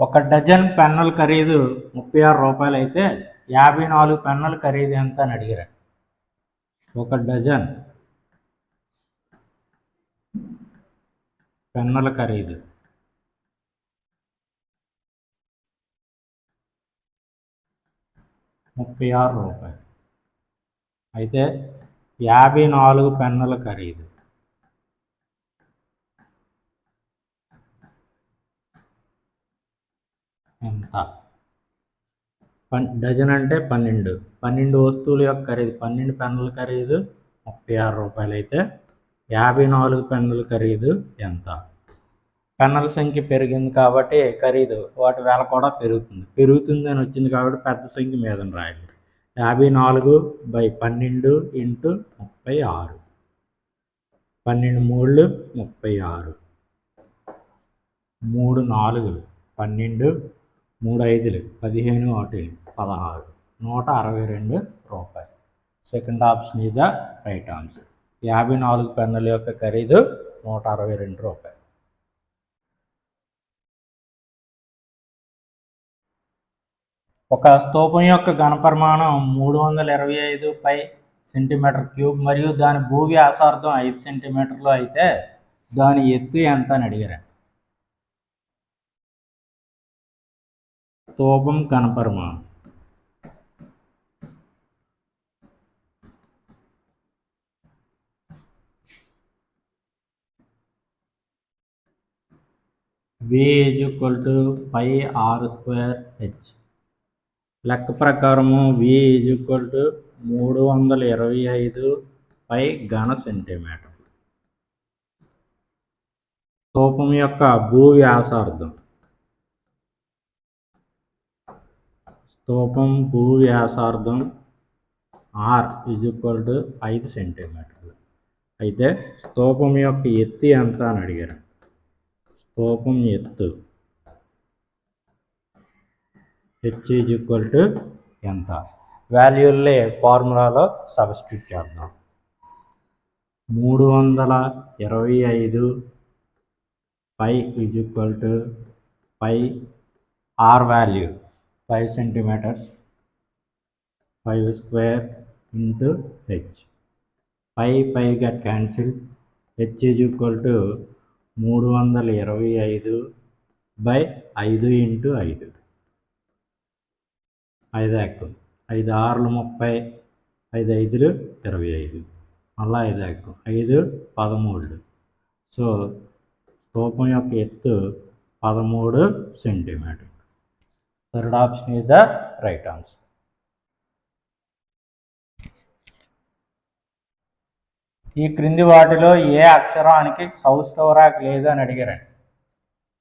ఒక డజన్ పెన్నుల ఖరీదు ముప్పై ఆరు రూపాయలు అయితే యాభై నాలుగు పెన్నుల ఖరీదు ఎంత అని అడిగారు. ఒక డజన్ పెన్నుల ఖరీదు. ముప్పై ఆరు రూపాయలు. అయితే యాభై నాలుగు పెన్నుల ఖరీదు. ఎంత? పన్ డజన్ అంటే పన్నెండు. పన్నెండు వస్తువుల యొక్క ఖరీదు. పన్నెండు పెన్నుల ఖరీదు ముప్పై ఆరు రూపాయలు అయితే యాభై నాలుగు పెన్నుల ఖరీదు ఎంత? పెన్నుల సంఖ్య పెరిగింది కాబట్టి ఖరీదు. వాటి వేల కూడా పెరుగుతుంది. పెరుగుతుంది అని వచ్చింది కాబట్టి పెద్ద సంఖ్య మీద రాయాలి యాభై నాలుగు బై పన్నెండు ఇంటూ ముప్పై ఆరు. పన్నెండు మూడు ముప్పై ఆరు. మూడు నాలుగులు పన్నెండు మూడు ఐదులు పదిహేను ఒకటి పదహారు నూట అరవై రెండు రూపాయలు. Second option is the right answer. యాభై నాలుగు పెన్నుల యొక్క ఖరీదు నూట అరవై రెండు రూపాయలు. ఒక స్తూపం యొక్క ఘనపరిమాణం మూడు వందల ఇరవై ఐదు పై సెంటీమీటర్ క్యూబ్ మరియు దాని భూ వ్యాసార్థం ఐదు సెంటీమీటర్లు అయితే దాని ఎత్తు ఎంత అని అడిగారండి. స్తూపం ఘనపరిమాణం V is equal to five R square H లెక్క ప్రకారము వి ఈజ్ ఈక్వల్ టు మూడు వందల ఇరవై ఐదు పై ఘన సెంటీమీటర్ తూపం యొక్క భూ వ్యాసార్థం స్థూపం భూ వ్యాసార్థం ఆర్ ఈజ్ ఈక్వల్ టు ఐదు సెంటీమీటర్లు అయితే స్థూపం యొక్క ఎత్తు ఎంత అని అడిగారు. స్థూపం ఎత్తు. హెచ్ ఈజ్ ఈక్వల్ టు ఎంత? వాల్యూల్లే ఫార్ములాలో సబ్స్టిట్యూట్ చేద్దాం. మూడు వందల ఇరవై ఐదు pi is equal to pi R value five centimetres five square into H pi pi cut cancel H is equal to మూడు వందల ఇరవై ఐదు బై ఐదు ఇంటూ ఐదు. ఐదు ఎక్కు ఐదు ఆరులు ముప్పై ఐదు ఐదులు ఇరవై ఐదు. మళ్ళీ ఐదు ఎక్కు ఐదు పదమూడు. సో స్థూపం యొక్క ఎత్తు పదమూడు centimetre. Third option is the right answer. ఈ క్రింది వాటిలో ఏ అక్షరానికి సౌస్టోరాక్ లేదు అని అడిగారండి.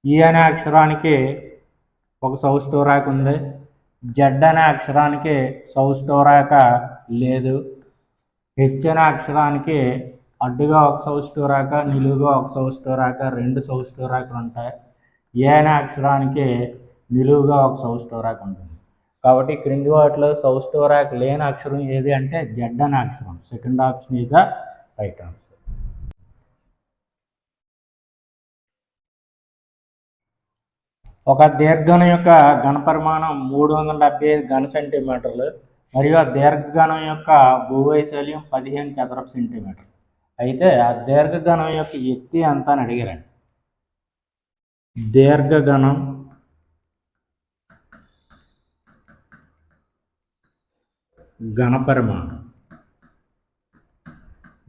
ఈ అనే అక్షరానికి ఒక సౌస్టోరాక్ ఉంది. జెడ్ అనే అక్షరానికి సౌస్టోరాక లేదు. హెచ్ అనే అక్షరానికి అడ్డుగా ఒక సౌస్టోరాక నిలువుగా ఒక సౌస్టోరాక రెండు సౌస్టోరాకులు ఉంటాయి. ఏ అనే అక్షరానికి నిలువుగా ఒక సౌస్టోరాక్ ఉంటుంది. కాబట్టి క్రింది వాటిలో సౌస్టోరాక్ లేని అక్షరం ఏది అంటే జెడ్ అనే అక్షరం second option is the right answer. ఒక దీర్ఘనం యొక్క ఘనపరిమాణం మూడు వందల డెబ్బై ఐదు ఘన సెంటీమీటర్లు మరియు ఆ దీర్ఘఘనం యొక్క భూవైశాల్యం పదిహేను చదరపు సెంటీమీటర్లు. అయితే ఆ దీర్ఘఘనం యొక్క ఎత్తి ఎంత అని అడిగారండి? దీర్ఘఘనం ఘనపరిమాణం.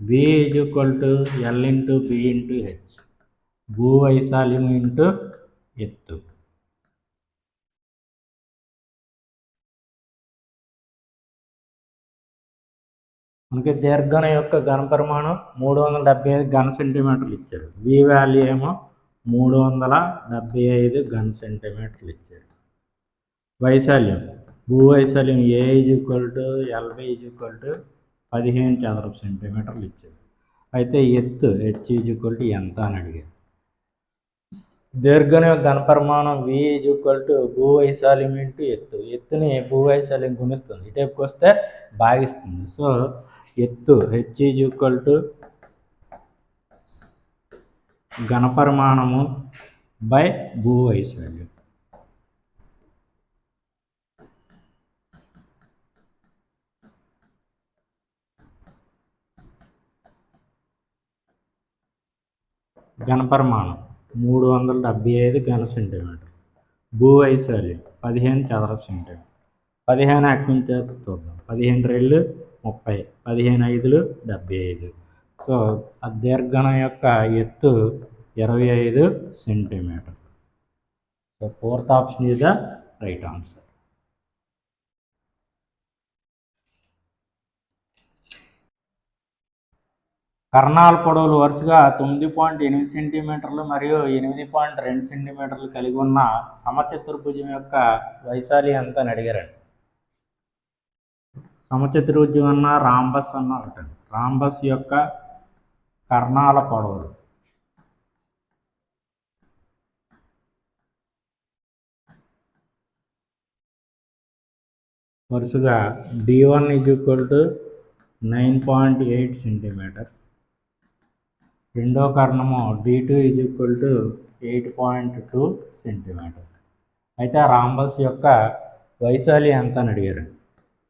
V is equal to L into B into H భూ వైశాల్యం ఇంటూ ఎత్తు. మనకి దీర్ఘన యొక్క ఘనపరిమాణం మూడు వందల డెబ్బై ఐదు ఘన సెంటీమీటర్లు ఇచ్చారు వి వాల్యూ ఏమో మూడు వందల డెబ్బై ఐదు ఘన సెంటీమీటర్లు ఇచ్చారు వైశాల్యం భూవైశాల్యం A is equal to L by is equal to పదిహేను చదరపు సెంటీమీటర్లు ఇచ్చారు అయితే ఎత్తు హెచ్ ఈజ్ ఈక్వల్ టు ఎంత అని అడిగారు దీర్ఘం యొక్క ఘనపరిమాణం వి ఈజ్ ఈక్వల్ టు భూవైశాల్యం ఇంటూ ఎత్తు. ఎత్తుని భూవైశాల్యం గుణిస్తుంది. ఇటువైపుకి వస్తే భాగిస్తుంది. సో ఎత్తు హెచ్ ఈజ్ ఈక్వల్ టు ఘనపరిమాణము బై భూవైశాల్యం వైశాల్యం ఘనపరిమాణం మూడు వందల డెబ్బై ఐదు ఘన సెంటీమీటర్. భూ వైశాల్యం పదిహేను చదరపు సెంటీమీటర్. పదిహేను అటు నుంచి చూద్దాం. పదిహేను రెళ్ళు ముప్పై పదిహేను ఐదులు డెబ్బై ఐదు. సో ఆ దీర్ఘనం యొక్క ఎత్తు ఇరవై ఐదు centimetre. So fourth option is the right answer. కర్ణాల పొడవులు వరుసగా తొమ్మిది పాయింట్ ఎనిమిది సెంటీమీటర్లు మరియు ఎనిమిది పాయింట్ రెండు సెంటీమీటర్లు కలిగి ఉన్న సమచతుర్భుజం యొక్క వైశాలి ఎంత అని అడిగారండి. సమచతుర్భుజం అన్న రాంబస్ అన్న ఒకటండి. రాంబస్ యొక్క కర్ణాల పొడవులు. వరుసగా D one is equal to nine point eight centimetres. రెండో కర్ణము D two is equal to eight point two centimetre అయితే ఆ రాంబస్ యొక్క వైశాల్యం ఎంత అని అడిగారు?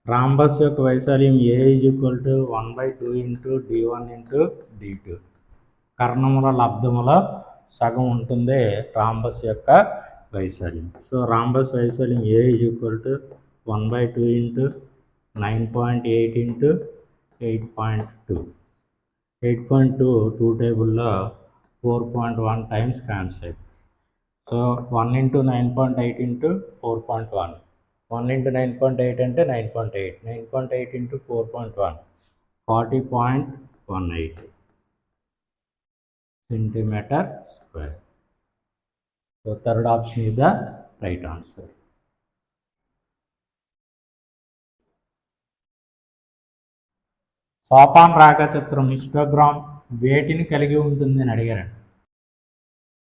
రాంబస్ యొక్క వైశాల్యం A is equal to one by two into D one into D two కర్ణముల లబ్ధముల సగం ఉంటుంది రాంబస్ యొక్క వైశాల్యం. సో రాంబస్ వైశాల్యం A is equal to one by two into nine point eight into eight point two eight point two two టేబుల్లో four point one times cancel అయిపోయింది so one into nine point eight into four point one. One into nine point eight అంటే nine point eight. Nine point eight into four point one. Forty point one eight centimetre square. So third option is the right answer. Sopan రేఖాచిత్రం histogram వేటిని కలిగి ఉంటుంది అడిగారండి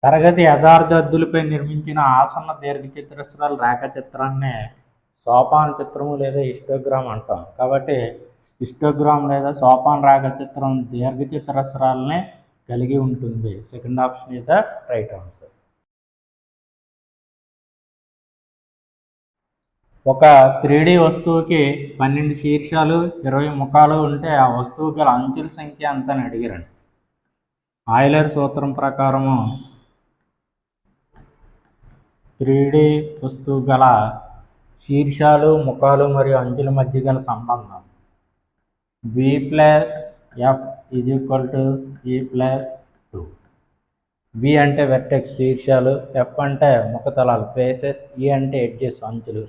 తరగతి యథార్థద్దులపై నిర్మించిన ఆసన్న దీర్ఘచతురస్రాల రేఖాచిత్రాన్ని సోపాన చిత్రము లేదా ఇస్టోగ్రామ్ అంటాం. కాబట్టి ఇస్టోగ్రామ్ లేదా సోపాన్ రేఖాచిత్రం దీర్ఘచతురస్రాలని కలిగి ఉంటుంది. Second option is the right answer ఒక త్రీ వస్తువుకి పన్నెండు శీర్షాలు ఇరవై ముఖాలు ఉంటే ఆ వస్తువు గల అంచుల సంఖ్య ఎంత అని అడిగారండి ఆయిలర్ సూత్రం ప్రకారము త్రీ వస్తువు గల శీర్షాలు ముఖాలు మరియు అంచుల మధ్య గల సంబంధం. B plus F is equal to E plus two B అంటే వెర్టెక్స్ శీర్షాలు. ఎఫ్ అంటే ముఖతలాలు ఫేసెస్ ఈ e అంటే ఎడ్జెస్ అంచులు.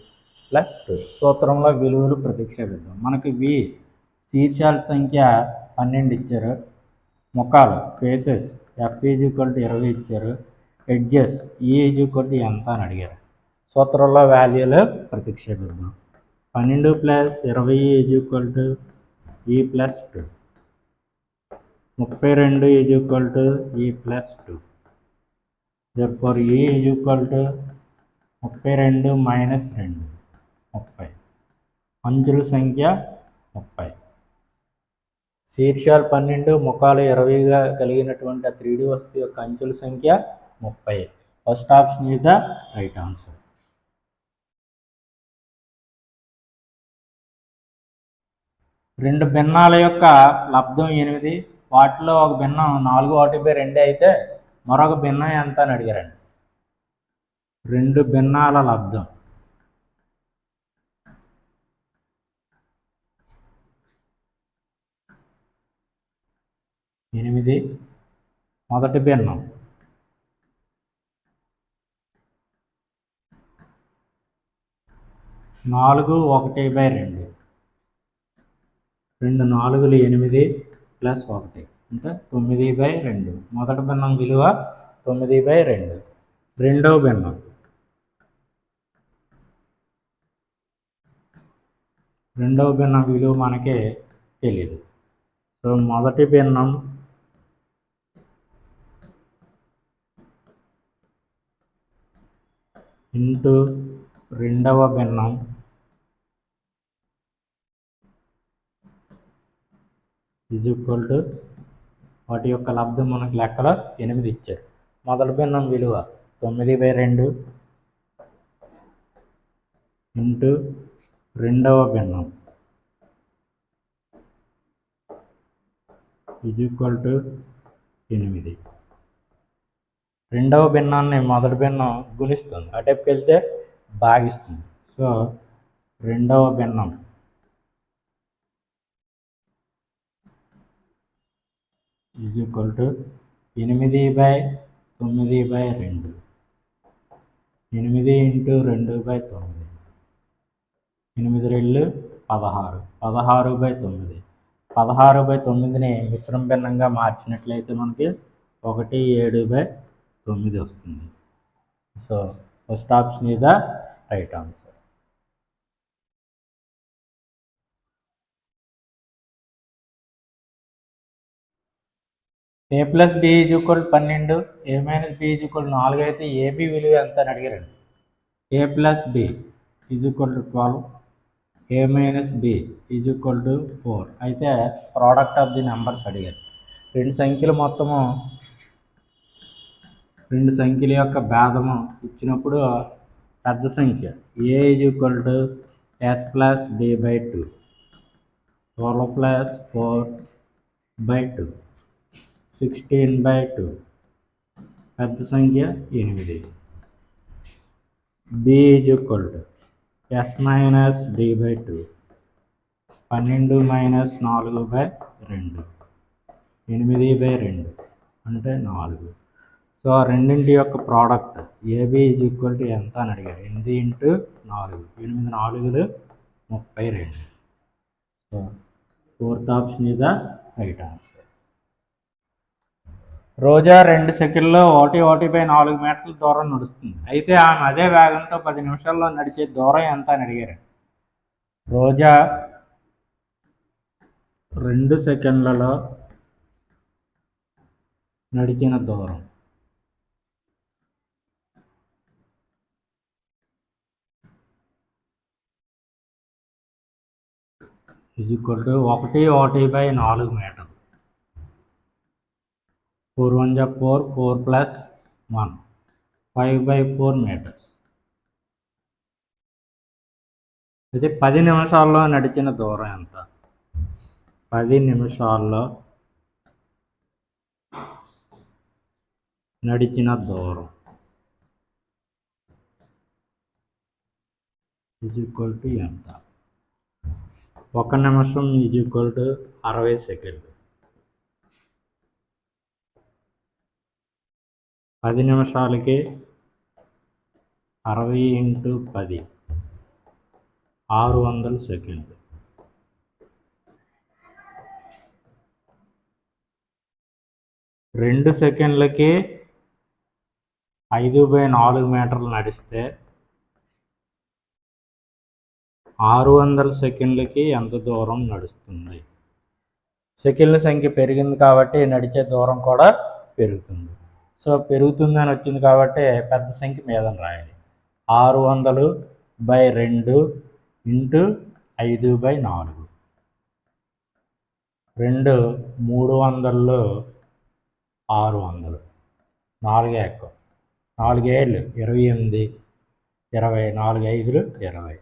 ప్లస్ టూ సూత్రంలో విలువలు. ప్రతిక్షేపిద్దాం మనకి వి శీర్షాల సంఖ్య పన్నెండు ఇచ్చారు. ముఖాలు faces F is equal to ఇరవై ఇచ్చారు. ఎడ్జెస్ ఈజ్ ఈక్వల్ టు ఎంత అని అడిగారు. సూత్రంలో వాల్యూలు ప్రతిక్షేపిద్దాం పన్నెండు ప్లస్ ఇరవై is equal to E plus two. ముప్పై రెండు is equal to E plus two. For E is equal to ముప్పై రెండు మైనస్ రెండు. ముప్పై. అంచుల సంఖ్య ముప్పై. శీర్షాలు పన్నెండు ముఖాలు ఇరవైగా కలిగినటువంటి ఆ త్రీడీ వస్తువు యొక్క అంచుల సంఖ్య ముప్పై. First option is the right answer. రెండు భిన్నాల యొక్క లబ్ధం ఎనిమిది. వాటిలో ఒక భిన్నం నాలుగు ఒకటి బై రెండే అయితే మరొక భిన్నం ఎంత అని అడిగారండి. రెండు భిన్నాల లబ్ధం. ఎనిమిది. మొదటి భిన్నం. నాలుగు ఒకటి బై రెండు. రెండు నాలుగులు ఎనిమిది ప్లస్ ఒకటి అంటే తొమ్మిది బై రెండు. మొదటి భిన్నం విలువ తొమ్మిది బై రెండు. రెండవ భిన్నం. రెండవ భిన్నం విలువ మనకి తెలియదు సో మొదటి భిన్నం ఇంటూ రెండవ భిన్నం. ఈజ్ ఈక్వల్ టు వాటి యొక్క లబ్ధం మనకు లెక్కలో ఎనిమిది ఇచ్చారు. మొదటి భిన్నం విలువ తొమ్మిది బై రెండు. ఇంటూ రెండవ భిన్నం. ఈజ్ ఈక్వల్ టు ఎనిమిది. రెండవ భిన్నాన్ని మొదటి భిన్నం గుణిస్తుంది. అటెప్కి వెళ్తే భాగిస్తుంది. సో రెండవ భిన్నం. ఈజ్ ఈక్వల్ టు ఎనిమిది బై తొమ్మిది బై రెండు. ఎనిమిది ఇంటూ రెండు బై తొమ్మిది. ఎనిమిది రెండు పదహారు. పదహారు బై తొమ్మిది. పదహారు బై తొమ్మిదిని మిశ్రమ భిన్నంగా మార్చినట్లయితే మనకి ఒకటి ఏడు బై తొమ్మిది వస్తుంది. So first option is the right answer A plus B is equal పన్నెండు A minus B is equal నాలుగు అయితే ఏబి విలువ ఎంత అని అడిగారండి. A plus B is equal to twelve A minus B is equal to four అయితే product of the numbers అడిగారు. రెండు సంఖ్యలు మొత్తము రెండు సంఖ్యల యొక్క భేదము ఇచ్చినప్పుడు పెద్ద సంఖ్య. A is equal to S plus D by two twelve plus four by two sixteen by two పెద్ద సంఖ్య ఎనిమిది. B is equal to S minus D by two పన్నెండు మైనస్ నాలుగు బై రెండు. ఎనిమిది బై రెండు అంటే నాలుగు. సో ఆ రెండింటి యొక్క product A B is equal to ఎంత అని అడిగారు ఎనిమిది ఇంటూ నాలుగు. ఎనిమిది నాలుగులు ముప్పై రెండు. So fourth option is the right answer Roja రెండు సెకండ్లో ఒకటి ఒకటి బై నాలుగు మీటర్ల దూరం నడుస్తుంది. అయితే ఆమె అదే వేగంతో పది నిమిషాల్లో నడిచే దూరం ఎంత అని అడిగారు. రోజా రెండు సెకండ్లలో నడిచిన దూరం. ఈజ్ ఈక్వల్ టు ఒకటి ఒకటి బై నాలుగు మీటర్ ఫోర్ వన్ జా four four plus one five by four metres అయితే పది నిమిషాల్లో నడిచిన దూరం ఎంత? పది నిమిషాల్లో నడిచిన దూరం ఈజ్ ఈక్వల్ టు ఎంత? ఒక నిమిషం ఇది ఈక్వల్ టు అరవై సెకండ్లు పది నిమిషాలకి అరవై ఇంటూ పది. ఆరు వందల సెకండ్లు రెండు సెకండ్లకి ఐదు బై నాలుగు మీటర్లు నడిస్తే ఆరు వందల సెకండ్లకి ఎంత దూరం నడుస్తుంది? సెకండ్ల సంఖ్య పెరిగింది కాబట్టి నడిచే దూరం కూడా పెరుగుతుంది. సో పెరుగుతుంది అని వచ్చింది కాబట్టి పెద్ద సంఖ్య మీద రాయాలి. ఆరు వందలు బై రెండు ఇంటూ ఐదు బై నాలుగు. రెండు మూడు వందలు ఆరు వందలు నాలుగే ఎక్కువ. నాలుగు ఏళ్ళు ఇరవై ఎనిమిది ఇరవై నాలుగు ఐదులు ఇరవై.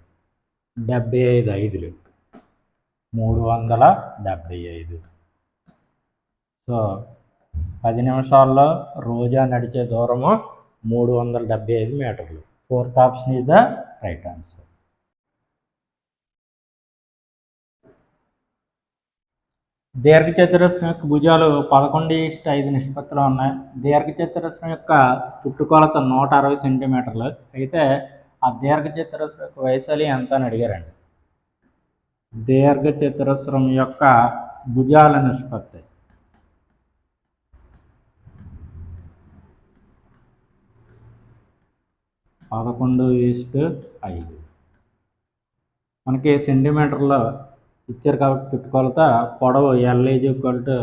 డెబ్బై ఐదు ఐదులు. మూడు వందల డెబ్బై ఐదు. సో పది నిమిషాల్లో రోజా నడిచే దూరము మూడు వందల డెబ్బై ఐదు మీటర్లు. Fourth option is the right answer. దీర్ఘచతురస్రం యొక్క భుజాలు పదకొండు ఇష్ట ఐదు నిష్పత్తిలో ఉన్నాయి. దీర్ఘచతురస్రం యొక్క చుట్టుకొలత నూట అరవై సెంటీమీటర్లు. అయితే ఆ దీర్ఘచతురస్రం యొక్క వైశాలి ఎంత అని అడిగారండి? దీర్ఘచతురస్రం యొక్క భుజాల నిష్పత్తి. పదకొండు ఈస్ట్ ఐదు. మనకి సెంటీమీటర్లో ఇచ్చారు కాబట్టి చుట్టుకొలత పొడవు ఎల్ఏజ్ ఈక్వల్ టు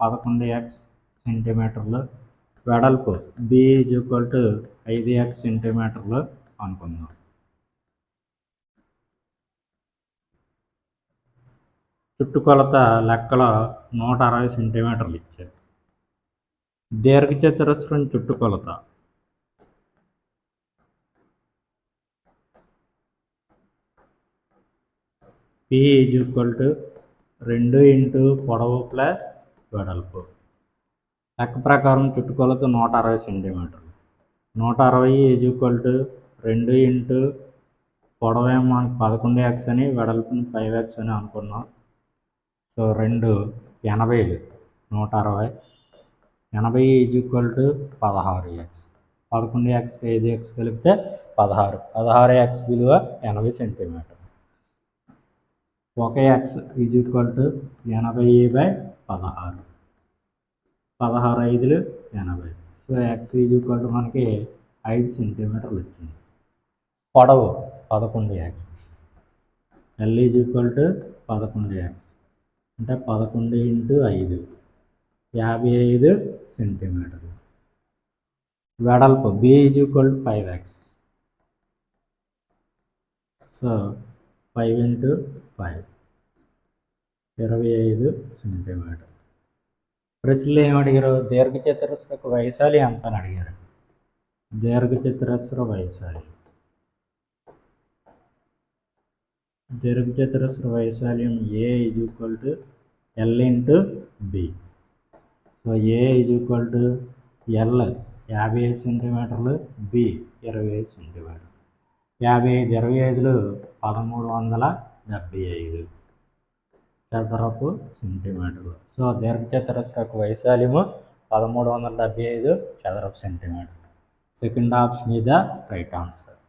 పదకొండు ఎక్స్ సెంటీమీటర్లు వెడల్పు బి ఈజ్ ఈక్వల్ టు ఐదు ఎక్స్ సెంటీమీటర్లు అనుకుందాం. చుట్టుకొలత లెక్కలో నూట అరవై సెంటీమీటర్లు ఇచ్చారు. దీర్ఘచతురస్రం చుట్టుకొలత. పి ఈజ్ ఈక్వల్ టు రెండు ఇంటూ పొడవు ప్లస్ వెడల్పు. లెక్క ప్రకారం చుట్టుకొలత నూట అరవై సెంటీమీటర్లు. నూట అరవై ఈజ్ ఈక్వల్ టు రెండు ఇంటూ పొడవేమో మనకు పదకొండు ఎక్స్ అని వెడల్పుని ఫైవ్ ఎక్స్ అని అనుకున్నాం. సో రెండు ఎనభైలు నూట అరవై. ఎనభై ఈజ్ ఈక్వల్ టు పదహారు ఎక్స్ పదకొండు ఎక్స్కి ఐదు ఎక్స్ కలిపితే పదహారు. పదహారు ఎక్స్ విలువ ఎనభై సెంటీమీటర్. ఒక ఎక్స్ ఈజ్ ఈక్వల్ టు ఎనభై బై పదహారు. పదహారు ఐదులు ఎనభై. So X is equal to మనకి ఐదు సెంటీమీటర్లు వచ్చింది. పొడవు పదకొండు X L is equal to పదకొండు యాక్స్ అంటే పదకొండు ఇంటూ ఐదు. యాభై ఐదు సెంటీమీటర్లు వెడల్పు B is equal to five X so five into five ఇరవై ఐదు సెంటీమీటర్ ప్రశ్నలు ఏమి అడిగారు? దీర్ఘచతురస్రకు వైశాలి ఎంత అని అడిగారు? దీర్ఘచతురస్ర వయసాలి దీర్ఘచతురస్ర వైశాల్యం A is equal to L into B so A is equal to L యాభై ఐదు సెంటీమీటర్లు బి ఇరవై ఐదు సెంటీమీటర్లు యాభై ఐదు ఇరవై ఐదులు పదమూడు వందల డెబ్బై ఐదు చదరపు సెంటీమీటర్లు సో దీర్ఘచతురస్రకు వైశాల్యము పదమూడు వందల డెబ్బై ఐదు చదరపు centimetre second option is the right answer